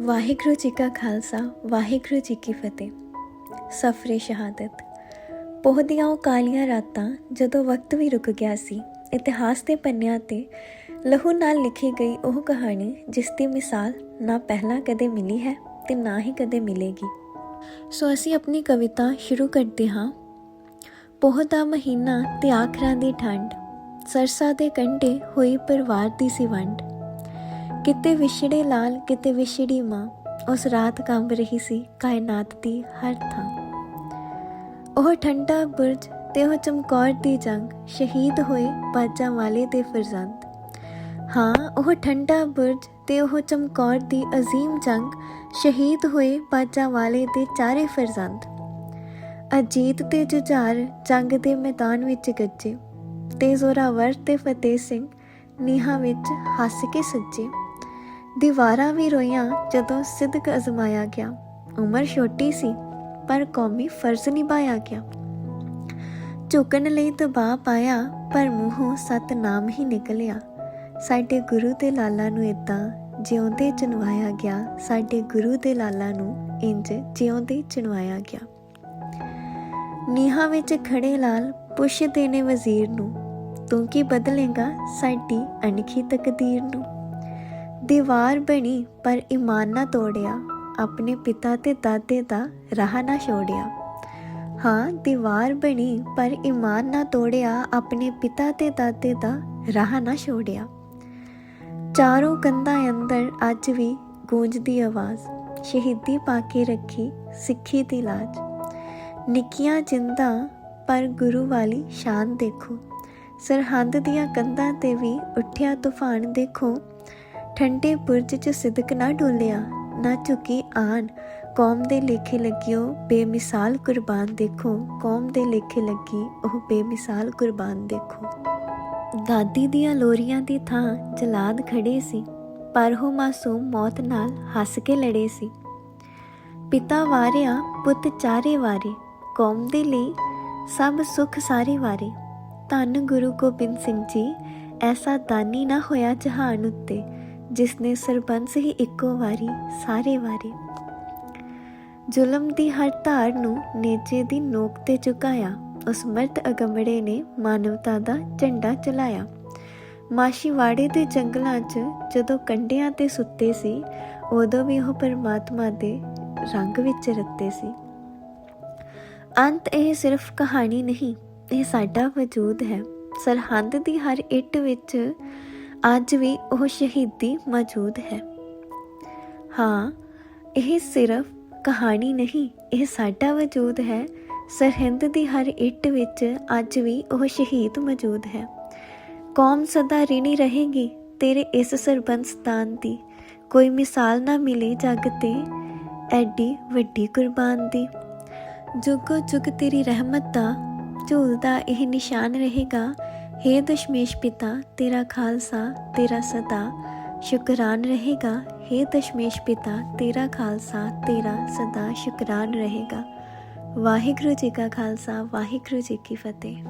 ਵਾਹਿਗੁਰੂ ਜੀ ਕਾ ਖਾਲਸਾ, ਵਾਹਿਗੁਰੂ ਜੀ ਕੀ ਫਤਿਹ। ਸਫਰੇ ਸ਼ਹਾਦਤ। ਪੋਹ ਦੀਆਂ ਉਹ ਕਾਲੀਆਂ ਰਾਤਾਂ ਜਦੋਂ ਵਕਤ ਵੀ ਰੁਕ ਗਿਆ ਸੀ, ਇਤਿਹਾਸ ਦੇ ਪੰਨਿਆਂ ਤੇ ਲਹੂ ਨਾਲ ਲਿਖੀ ਗਈ ਉਹ ਕਹਾਣੀ ਜਿਸ ਦੀ ਮਿਸਾਲ ਨਾ ਪਹਿਲਾਂ ਕਦੇ ਮਿਲੀ ਹੈ ਤੇ ਨਾ ਹੀ ਕਦੇ ਮਿਲੇਗੀ। ਸੋ ਅਸੀਂ ਆਪਣੀ ਕਵਿਤਾ ਸ਼ੁਰੂ ਕਰਦੇ ਹਾਂ। ਪੋਹ ਦਾ ਮਹੀਨਾ ਤੇ ਆਖਰਾਂ ਦੀ ਠੰਡ, ਸਰਸਾ ਦੇ ਕੰਢੇ ਹੋਈ ਪਰਿਵਾਰ ਦੀ ਸੀ ਵੰਡ। ਕਿਤੇ ਵਿਛੜੇ ਲਾਲ, ਕਿਤੇ ਵਿਛੜੀ ਮਾਂ। ਉਸ ਰਾਤ ਕੰਬ ਰਹੀ ਸੀ ਕਾਇਨਾਤ ਦੀ ਹਰ ਥਾਂ। ਉਹ ਠੰਡਾ ਬੁਰਜ ਤੇ ਉਹ ਚਮਕੌਰ ਦੀ ਜੰਗ, ਸ਼ਹੀਦ ਹੋਏ ਬਾਜਾਂ ਵਾਲੇ ਦੇ ਫਰਜ਼ੰਦ। ਹਾਂ, ਉਹ ਠੰਡਾ ਬੁਰਜ ਤੇ ਉਹ ਚਮਕੌਰ ਦੀ ਅਜ਼ੀਮ ਜੰਗ, ਸ਼ਹੀਦ ਹੋਏ ਬਾਜਾਂ ਵਾਲੇ ਦੇ ਚਾਰੇ ਫਰਜ਼ੰਦ। ਅਜੀਤ ਤੇ ਜੁਝਾਰ ਜੰਗ ਦੇ ਮੈਦਾਨ ਵਿੱਚ ਗੱਜੇ ਤੇ ਜ਼ੋਰਾਵਰ ਤੇ ਫਤਿਹ ਸਿੰਘ ਨੀਹਾਂ ਵਿੱਚ ਹੱਸ ਕੇ ਸੱਜੇ। ਦੀਵਾਰਾਂ ਵੀ ਰੋਈਆਂ ਜਦੋਂ ਸਿੱਧਕ ਅਜ਼ਮਾਇਆ ਗਿਆ। ਉਮਰ ਛੋਟੀ ਸੀ, ਪਰ ਕੌਮੀ ਫਰਜ਼ ਨਿਭਾਇਆ ਗਿਆ। ਝੁਕਣ ਲਈ ਦਬਾਅ ਪਾਇਆ, ਪਰ ਮੂੰਹੋਂ ਸਤਨਾਮ ਹੀ ਨਿਕਲਿਆ। ਸਾਡੇ ਗੁਰੂ ਦੇ ਲਾਲਾ ਨੂੰ ਇਦਾਂ ਜਿਉਂਦੇ ਚਨਵਾਇਆ ਗਿਆ, ਸਾਡੇ ਗੁਰੂ ਦੇ ਲਾਲਾ ਨੂੰ ਇੰਜ ਜਿਉਂਦੇ ਚਨਵਾਇਆ ਗਿਆ। ਨੀਹਾਂ ਵਿੱਚ ਖੜੇ ਲਾਲ ਪੁੱਛਦੇ ਨੇ ਵਜ਼ੀਰ ਨੂੰ, ਤੂੰ ਕੀ ਬਦਲੇਗਾ ਸਾਡੀ ਅਣਖੀ ਤਕਦੀਰ ਨੂੰ? ਦੀਵਾਰ ਬਣੀ, ਪਰ ਇਮਾਨ ਨਾ ਤੋੜਿਆ। ਆਪਣੇ ਪਿਤਾ ਤੇ ਦਾਦੇ ਦਾ ਰਾਹ ਨਾ ਛੋੜਿਆ। ਹਾਂ, ਦੀਵਾਰ ਬਣੀ, ਪਰ ਇਮਾਨ ਨਾ ਤੋੜਿਆ, ਆਪਣੇ ਪਿਤਾ ਤੇ ਦਾਦੇ ਦਾ ਰਾਹ ਨਾ ਛੋੜਿਆ। ਚਾਰੋਂ ਕੰਧਾਂ ਅੰਦਰ ਅੱਜ ਵੀ ਗੂੰਜਦੀ ਆਵਾਜ਼, ਸ਼ਹੀਦੀ ਪਾ ਕੇ ਰੱਖੀ ਸਿੱਖੀ ਦੀ ਲਾਜ। ਨਿੱਕੀਆਂ ਜਿੰਦਾਂ, ਪਰ ਗੁਰੂ ਵਾਲੀ ਸ਼ਾਨ ਦੇਖੋ। ਸਰਹੰਦ ਦੀਆਂ ਕੰਧਾਂ ਤੇ ਵੀ ਉੱਠਿਆ ਤੂਫਾਨ ਦੇਖੋ। ਠੰਡੇ ਬੁਰਜ 'ਚ ਸਿਦਕ ਨਾ ਡੋਲਿਆ, ਨਾ ਝੁਕੀ ਆਨ ਕੌਮ ਦੇ ਲੇਖੇ ਲੱਗਿਓ, ਬੇਮਿਸਾਲ ਕੁਰਬਾਨ ਦੇਖੋ। ਕੌਮ ਦੇ ਲੇਖੇ ਲੱਗੀ, ਉਹ ਬੇਮਿਸਾਲ ਕੁਰਬਾਨ ਦੇਖੋ। ਦਾਦੀ ਦੀਆਂ ਲੋਰੀਆਂ ਦੀ ਥਾਂ ਜਲਾਦ ਖੜੇ ਸੀ, ਪਰ ਉਹ ਮਾਸੂਮ ਮੌਤ ਨਾਲ ਹੱਸ ਕੇ ਲੜੇ ਸੀ। ਪਿਤਾ ਵਾਰਿਆ, ਪੁੱਤ ਚਾਰੇ ਵਾਰੇ, ਕੌਮ ਦੇ ਲਈ ਸਭ ਸੁੱਖ ਸਾਰੇ ਵਾਰੇ। ਧੰਨ ਗੁਰੂ ਗੋਬਿੰਦ ਸਿੰਘ ਜੀ, ਐਸਾ ਦਾਨੀ ਨਾ ਹੋਇਆ ਜਹਾਨ ਉੱਤੇ। ਜਿਸ ਨੇ ਸਰਬੰਸ ਹੀ ਇੱਕੋ ਵਾਰੀ, ਸਾਰੇ ਵਾਰੇ। ਜ਼ੁਲਮ ਦੀ ਹਰ ਧਾਰ ਨੂੰ ਨੇਜੇ ਦੀ ਨੋਕ ਤੇ ਝੁਕਾਇਆ, ਉਸ ਮਰਦ ਅਗੰਬੜੇ ਨੇ ਮਾਨਵਤਾ ਦਾ ਝੰਡਾ ਚਲਾਇਆ। ਮਾਸ਼ੀਵਾੜੇ ਦੇ ਜੰਗਲਾਂ 'ਚ ਜਦੋਂ ਕੰਡਿਆਂ ਤੇ ਸੁੱਤੇ ਸੀ, ਉਦੋਂ ਵੀ ਉਹ ਪਰਮਾਤਮਾ ਦੇ ਰੰਗ ਵਿੱਚ ਰੱਤੇ ਸੀ। ਅੰਤ ਇਹ ਸਿਰਫ ਕਹਾਣੀ ਨਹੀਂ, ਇਹ ਸਾਡਾ ਵਜੂਦ ਹੈ। ਸਰਹੰਦ ਦੀ ਹਰ ਇੱਟ ਵਿੱਚ ਅੱਜ ਵੀ ਉਹ ਸ਼ਹੀਦੀ ਮੌਜੂਦ ਹੈ। ਹਾਂ, ਇਹ ਸਿਰਫ ਕਹਾਣੀ ਨਹੀਂ, ਇਹ ਸਾਡਾ ਵਜੂਦ ਹੈ। ਸਰਹੰਦ ਦੀ ਹਰ ਇੱਟ ਵਿੱਚ ਅੱਜ ਵੀ ਉਹ ਸ਼ਹੀਦ ਮੌਜੂਦ ਹੈ। ਕੌਮ ਸਦਾ ਰਿਣੀ ਰਹੇਗੀ ਤੇਰੇ ਇਸ ਸਰਬੰਸ ਦਾਨ ਦੀ। ਕੋਈ ਮਿਸਾਲ ਨਾ ਮਿਲੇ ਜਗ ਤੇ ਐਡੀ ਵੱਡੀ ਕੁਰਬਾਨ ਦੀ। ਜੁਗੋ ਜੁਗ ਤੇਰੀ ਰਹਿਮਤ ਦਾ ਝੂਲਦਾ ਇਹ ਨਿਸ਼ਾਨ ਰਹੇਗਾ। हे ਦਸ਼ਮੇਸ਼ ਪਿਤਾ ਤੇਰਾ ਖਾਲਸਾ ਤੇਰਾ ਸਦਾ ਸ਼ੁਕਰਾਨ ਰਹੇਗਾ हे ਦਸ਼ਮੇਸ਼ ਪਿਤਾ ਤੇਰਾ ਖਾਲਸਾ ਤੇਰਾ ਸਦਾ ਸ਼ੁਕਰਾਨ ਰਹੇਗਾ ਵਾਹਿਗੁਰੂ ਜੀ ਕਾ ਖਾਲਸਾ ਵਾਹਿਗੁਰੂ ਜੀ ਕੀ ਫਤਿਹ